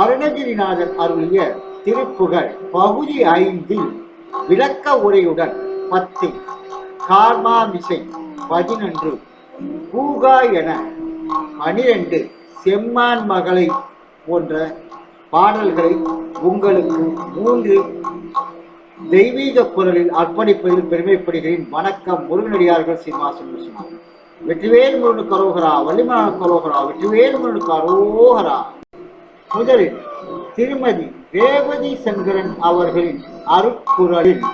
அருணகிரிநாதர் அருளிய திருப்புகழ் பகுதி ஐந்தில் விளக்க உரையுடன் பத்து கார்மாமிசை பதினொன்று கூகா என பனிரெண்டு செம்மான் மகளை போன்ற பாடல்களை உங்களுக்கு மூன்று தெய்வீக குரலில் அர்ப்பணிப்பதில் பெருமைப்படுகிறேன். வணக்கம் முருகனடியார்கள் சீனிவாசன் விஸ்வநாதன் வெற்றிவேல் முருகனுக்கு அரோகரா வள்ளிமான கரோகரா வெற்றிவேல் முருகனுக்கு அரோகரா முதலில் திருமதி ரேவதி சங்கரன் அவர்களின் அருக்குறளில்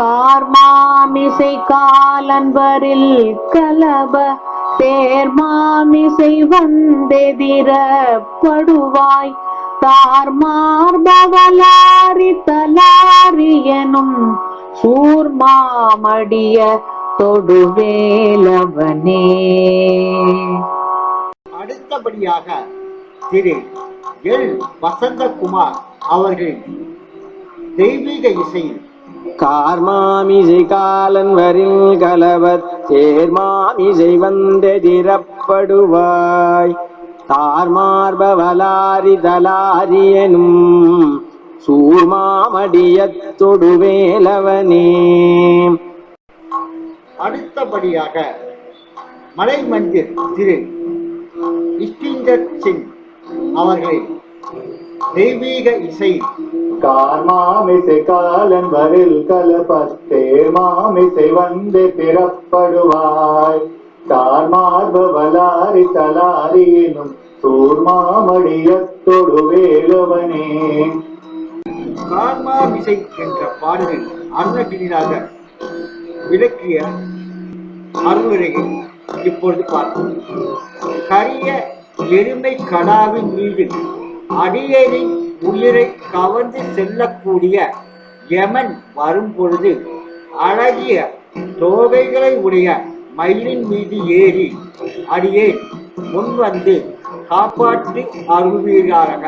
கார்மாமிசை காலன்பரில் கலப தேர்மாமிசை வந்தெதிரப்படுவாய். தார்மார்பவலாரி தலாரியனும் சூர்மாமடிய தொடுவேலவனே. அடுத்தபடியாக திரு எல். வசந்தகுமார் அவர்களின் தெய்வீக இசையில் கார்மாமிசை காலன் வரில் கலவத் சேர்மாமிசை வந்தெதிரப்படுவாய் தார்மார்பவலாரி தலாரியனும் சூர்மாமடியத் தொடுவேலவனே. அடுத்தபடியாக மலை மந்திர் திரு இஸ்டிந்தர் சிங் அவர்களின் தெய்வீக இசை. கார்மாமிசை காலன் வரில் கலபத்தே மாமிசை வந்து பிறப்படுவாய். கார்மார்பவலாரி தலாரியினும் சூர்மாமடியத்தொடு வேலவனே. கார்மாமிசை என்ற பாடலில் அருணகிரிநாதர் விளக்கிய அருளுரையை இப்பொழுது பார்ப்போம். கரிய எருமை கடாவின் மீது அடியேனின் உயிரை கவர்ந்து செல்லக்கூடிய யமன் வரும் பொழுது அழகிய தோகைகளை உடைய மயிலின் மீது ஏறி அடியே முன் வந்து காப்பாற்றி அருள்வீராக.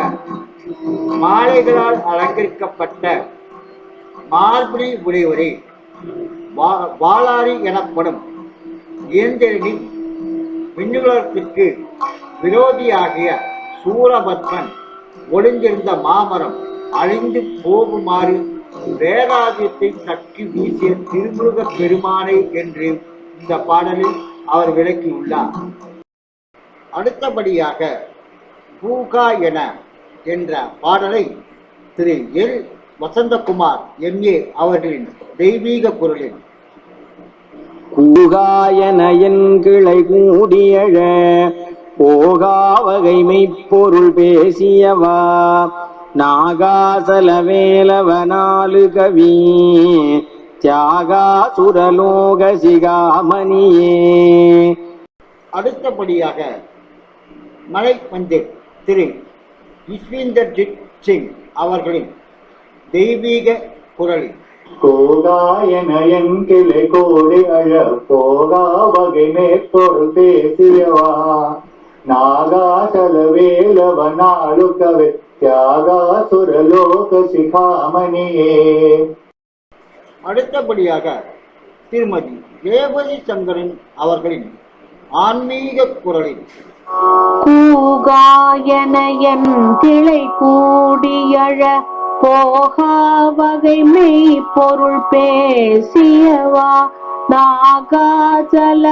மாலைகளால் அலங்கரிக்கப்பட்ட மார்பிளி உடையவரே வா- வாளாரி எனப்படும் இயந்திரனின் விண்ணுலகத்திற்கு விரோதியாகிய சூரபத்மன் ஒளிந்திருந்த மாமரம் அழிந்து போகுமாறு வேதாதியத்தை தக்கி வீசிய திருமுருக பெருமானை என்று இந்த பாடலில் அவர் விளக்கியுள்ளார். அடுத்தபடியாக பூகா என என்ற பாடலை திரு எல். வசந்தகுமார் எம்ஏ அவர்களின் தெய்வீக குரலில் கூகாயன என் கிளை கூடியழ போகாவகைமை பொருள் பேசியவா. நாகாசல வேலவனாலு கவி தியாகா சுரலோக சிகாமணியே. அடுத்தபடியாக மலை மந்திர் திரு யிஸ்வீந்தர்ஜித் சிங் அவர்களின் தெய்வீக குரலில் கோகாயன என் கிளை கோடி அழ போகா வகை மேற்பொருள் பேசியவா நாகாசல வேலவனாளு கவி தியாகா சுரலோக சிகாமணியே. அடுத்தபடியாக திருமதி ரேவதி சங்கரன் அவர்களின் ஆன்மீக குரலில். கூகாயன என் கிளை கூடியழ போகா வகை மெய் பொருள் பேசியவா? நாகாச்சல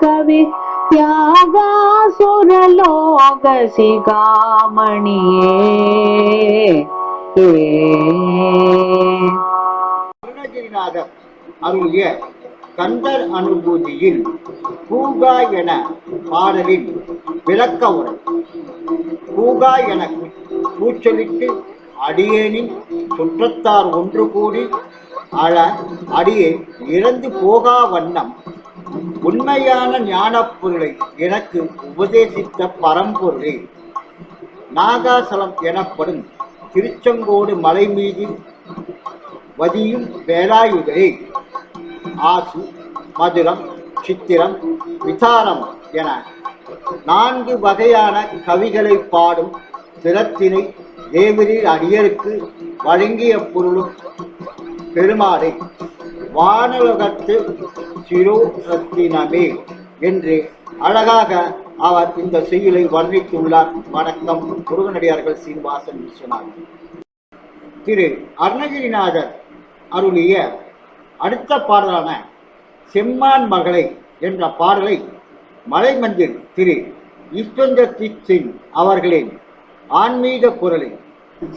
கவி தியாகா சுரலோக சிகாமணியே அருணகிரிநாதர் அருளிய கந்தர் அனுபூதியில் பூகா என பாடலின் விளக்க உரை. பூகா என கூச்சலிட்டு அடியேனின் சுற்றத்தார் ஒன்று கூடி அழ அடியே இறந்து போகா வண்ணம். உண்மையான ஞானப்பொருளை எனக்கு உபதேசித்த பரம்பொருளே. நாகாசலம் எனப்படும் திருச்செங்கோடு மலை மீது வதியும் வேலாயுதரே ஆசு மதுரம் சித்திரம் விசாரம் என நான்கு வகையான கவிகளை பாடும் திறத்தினை தேவரீர் அடியருக்கு வழங்கிய பொருளும் பெருமாளை வானலகத்து சிரோரத்தினமே என்று அழகாக அவர் இந்த செய்யுளை வர்ணித்துள்ளார். வணக்கம் முருகனடியார்கள் சீனிவாசன் விஸ்வநாதன். திரு அருணகிரிநாதர் அருளிய அடுத்த பாடலான செம்மான் மகளை என்ற பாடலை மலைமந்தில் திரு ஈஸ்வந்தர்ஜித் சிங் அவர்களின் ஆன்மீக குரலில்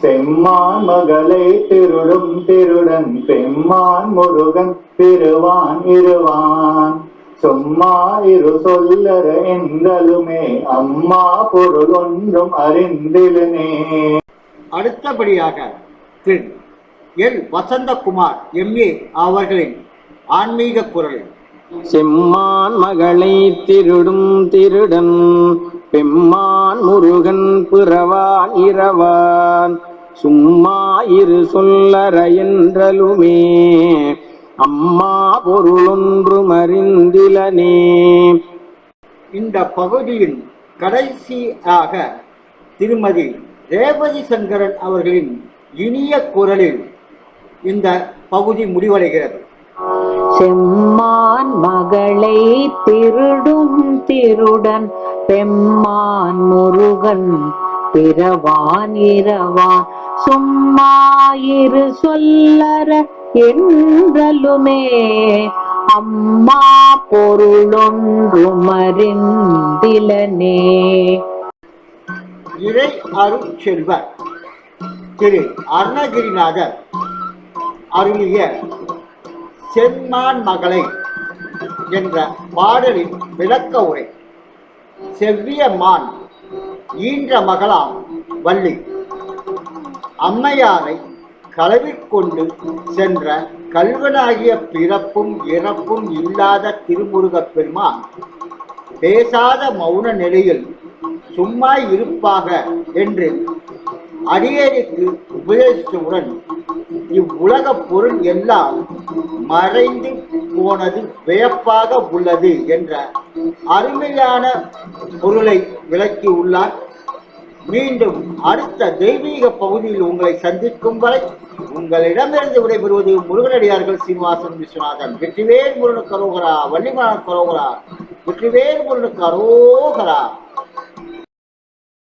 செம்மான் மகளை திருடும் திருடன் பெம்மான் முருகன் திருவான் இருவான். சும்மா இரு சொல்லற என்றலுமே அம்மா பொருள் ஒன்றும் அறிந்திலுமே அடுத்தபடியாக திரு. எல். வசந்தகுமார் எம்ஏ அவர்களின் ஆன்மீக குரலில் செம்மான் மகளை திருடும் திருடன் பெம்மான் முருகன் பிறவான் இரவான். சும்மா இரு சொல்லற என்றலுமே அம்மா பொருளொன்றும் அறிந்திலனே இந்த பகுதியின் கடைசியாக திருமதி ரேவதி சங்கரன் அவர்களின் இனிய குரலில் இந்த பகுதி முடிவடைகிறது. செம்மான் மகளை திருடும் திருடன் பெம்மான் முருகன் பிறவான் இரவான் சும்மா இரு சொல்லற என்றலுமே. அம்மா பொருளொன்றும் அறிந்திலனே இறை அருட்செல்வர் திரு அருணகிரிநாதர் அருளிய செம்மான் மகளை என்ற பாடலின் விளக்க உரை. செவ்விய மான் ஈன்ற மகளாம் வள்ளி. அம்மையாரை களவிற்கொண்டு சென்ற கல்வனாகிய பிறப்பும் இறப்பும் இல்லாத திருமுருகப் பெருமான் பேசாத மௌன நிலையில் சும்மா இருப்பாக என்று அடியேனுக்கு உபதேசித்தவுடன் இவ்வுலக பொருள் எல்லாம் மறைந்து போனது வியப்பாக உள்ளது என்ற அருமையான பொருளை விளக்கி உள்ளார். மீண்டும் அடுத்த தெய்வீக பகுதியில் உங்களை சந்திக்கும் வரை உங்களிடமிருந்து விடைபெறுவது முருகனடியார்கள் சீனிவாசன் விஸ்வநாதன். வெற்றிவேல் முருகனுக்கு அரோகரா வள்ளிமலன் கரோகரா வெற்றிவேல் முருகனுக்கு அரோகரா.